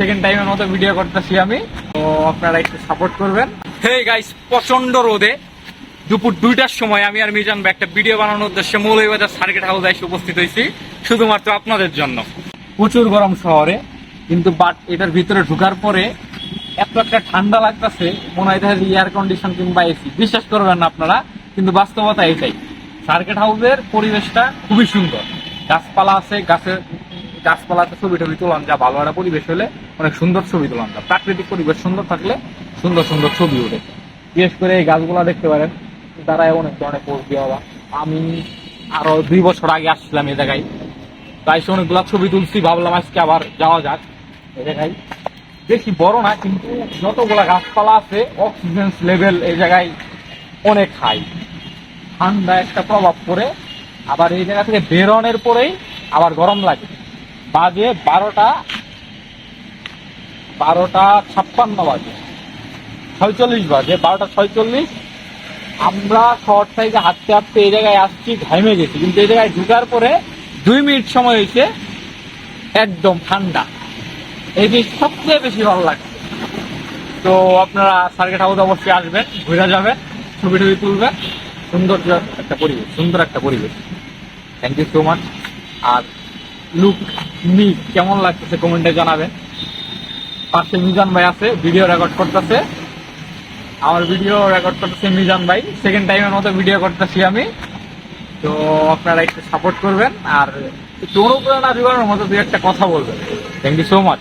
Second টাইমের মতো video করতেছি আমি। তো আপনারা একটু সাপোর্ট করবেন। হে গাইস প্রচণ্ড রোদে। দুপুর দুইটার সময় আমি আর মিজান একটা ভিডিও বানানোর উদ্দেশ্যে মৌলভীবাজার সার্কিট হাউসে এসে উপস্থিত হয়েছি, শুধুমাত্র আপনাদের জন্য। প্রচুর গরম শহরে, কিন্তু বাট এটার ভিতরে ঢুকার পরে এত একটা ঠান্ডা লাগতেছে, মনে হয় এয়ার কন্ডিশন কিংবা এসি বিশ্বাস করবেন না আপনারা, কিন্তু বাস্তবতা এটাই। সার্কিট হাউসের পরিবেশটা খুবই সুন্দর। গাছপালা আছে, গাছের গাছপালাতে ছবি টবি তোলান, যা ভালো একটা পরিবেশ হলে অনেক সুন্দর ছবি তোলান যা। প্রাকৃতিক পরিবেশ সুন্দর থাকলে সুন্দর সুন্দর ছবি ওঠে। বিশেষ করে এই গাছগুলা দেখতে পারেন, তারা অনেক ধরনের পোস্ট দেওয়া আমি আরও দুই বছর আগে আসছিলাম এই জায়গায়। তাই সে অনেকগুলা ছবি তুলছি, ভাবলাম আজকে আবার যাওয়া যাক এই জায়গায়। বেশি বড় না, কিন্তু যতগুলা গাছপালা আছে অক্সিজেন লেভেল এই জায়গায় অনেক হাই ঠান্ডা একটা প্রভাব পড়ে, আবার এই জায়গা থেকে বেরোনের পরেই আবার গরম লাগে। বাজে বারোটা বারোটা ছাপ্পান্ন বাজে। ছয়চল্লিশ বাজে, বারোটা ছয়চল্লিশ। আমরা শহর থেকে হাঁটতে হাঁটতে এই জায়গায় আসছি ঘামে গেছি। কিন্তু এই জায়গায় ঢুকার পরে দুই মিনিট সময় হয়েছে, একদম ঠান্ডা। জিনিস সবচেয়ে বেশি ভালো লাগছে তো আপনারা সার্কেট হাউস অবশ্যই আসবেন, ঘুরে যাবেন ছবি টবি তুলবেন। সুন্দর একটা পরিবেশ, সুন্দর একটা পরিবেশ। থ্যাংক ইউ সো মাচ আর লুক মি কেমন লাগতেছে কমেন্টে জানাবেন। পাশে মিজান ভাই আছে ভিডিও রেকর্ড করতেছে। আমার ভিডিও রেকর্ড করতেছে মিজান ভাই। সেকেন্ড টাইমের মতো ভিডিও করতেছি আমি। তো আপনারা একটু সাপোর্ট করবেন আর একটু অনুপ্রেরণা যোগানোর মতো দু একটা কথা বলবেন। Thank you so much